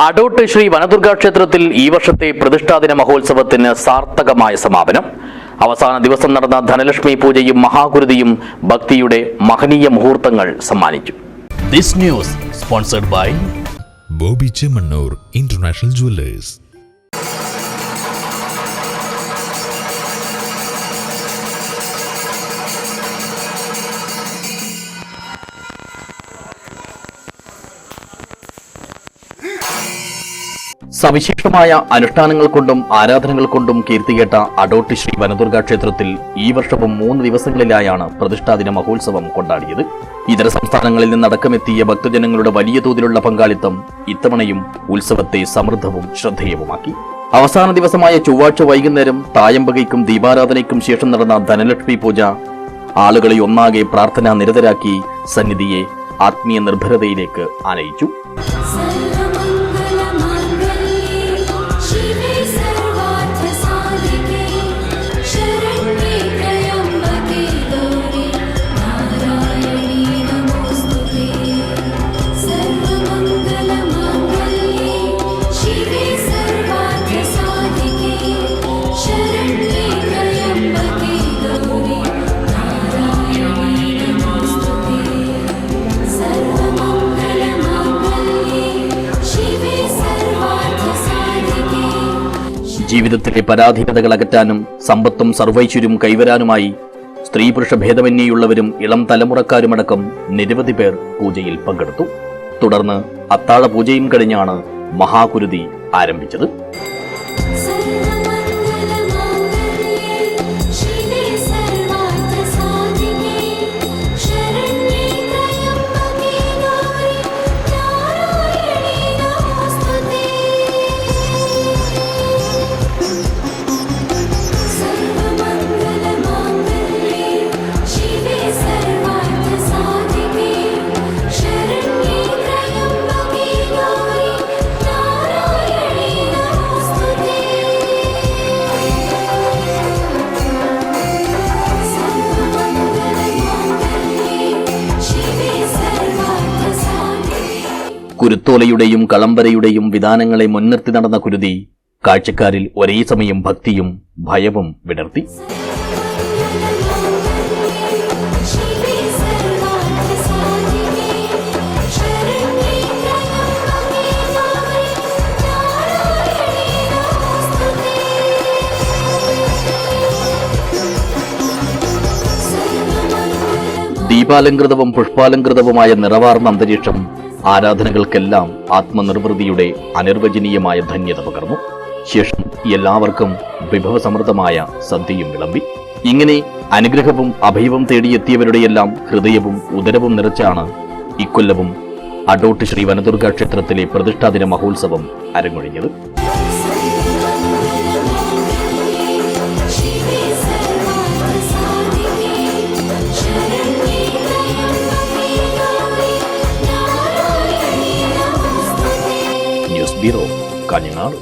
അടോട്ട് ശ്രീ വനദുർഗാ ക്ഷേത്രത്തിൽ ഈ വർഷത്തെ പ്രതിഷ്ഠാദിന മഹോത്സവത്തിന് സാർത്ഥകമായ സമാപനം. അവസാന ദിവസം നടന്ന ധനലക്ഷ്മി പൂജയും മഹാകുരുതിയും ഭക്തിയുടെ മഹനീയ മുഹൂർത്തങ്ങൾ സമ്മാനിച്ചു. This news sponsored by Boby Chemmanur international jewellers. സവിശേഷമായ അനുഷ്ഠാനങ്ങൾ കൊണ്ടും ആരാധനകൾ കൊണ്ടും കീർത്തികേട്ട അടോട്ടി ശ്രീ വനദുർഗാ ക്ഷേത്രത്തിൽ ഈ വർഷവും മൂന്ന് ദിവസങ്ങളിലായാണ് പ്രതിഷ്ഠാദിന മഹോത്സവം കൊണ്ടാടിയത്. ഇതര സംസ്ഥാനങ്ങളിൽ നിന്നടക്കമെത്തിയ ഭക്തജനങ്ങളുടെ വലിയ തോതിലുള്ള പങ്കാളിത്തം ഇത്തവണയും ഉത്സവത്തെ സമൃദ്ധവും ശ്രദ്ധേയവുമാക്കി. അവസാന ദിവസമായ ചൊവ്വാഴ്ച വൈകുന്നേരം തായമ്പകയ്ക്കും ദീപാരാധനയ്ക്കും ശേഷം നടന്ന ധനലക്ഷ്മി പൂജ ആളുകളെ ഒന്നാകെ പ്രാർത്ഥനാ നിരതരാക്കി സന്നിധിയെ ആത്മീയ നിർഭരതയിലേക്ക് ആനയിച്ചു. ജീവിതത്തിലെ പരാധീനതകൾ അകറ്റാനും സമ്പത്തും സർവൈശ്വര്യം കൈവരാനുമായി സ്ത്രീ പുരുഷ ഭേദമന്യേയുള്ളവരും ഇളം തലമുറക്കാരുമടക്കം നിരവധി പേർ പൂജയിൽ പങ്കെടുത്തു. തുടർന്ന് അത്താഴ പൂജയും കഴിഞ്ഞാണ് മഹാകുരുതി ആരംഭിച്ചത്. കുരുത്തോലയുടെയും കളമ്പരയുടെയും വിധാനങ്ങളെ മുൻനിർത്തി നടന്ന കുരുതി കാഴ്ചക്കാരിൽ ഒരേ സമയം ഭക്തിയും ഭയവും വിടർത്തി. ദീപാലങ്കൃതവും പുഷ്പാലങ്കൃതവുമായ നിറവാർന്ന അന്തരീക്ഷം ആരാധനകൾക്കെല്ലാം ആത്മനിർവൃതിയുടെ അനിർവചനീയമായ ധന്യത പകർന്നു. ശേഷം എല്ലാവർക്കും വിഭവസമൃദ്ധമായ സദ്യയും വിളമ്പി. ഇങ്ങനെ അനുഗ്രഹവും അഭയവും തേടിയെത്തിയവരുടെയെല്ലാം ഹൃദയവും ഉദരവും നിറച്ചാണ് ഇക്കൊല്ലവും അടോട്ട് ശ്രീ വനദുർഗ ക്ഷേത്രത്തിലെ പ്രതിഷ്ഠാദിന മഹോത്സവം അരങ്ങൊഴിഞ്ഞത്. 価になる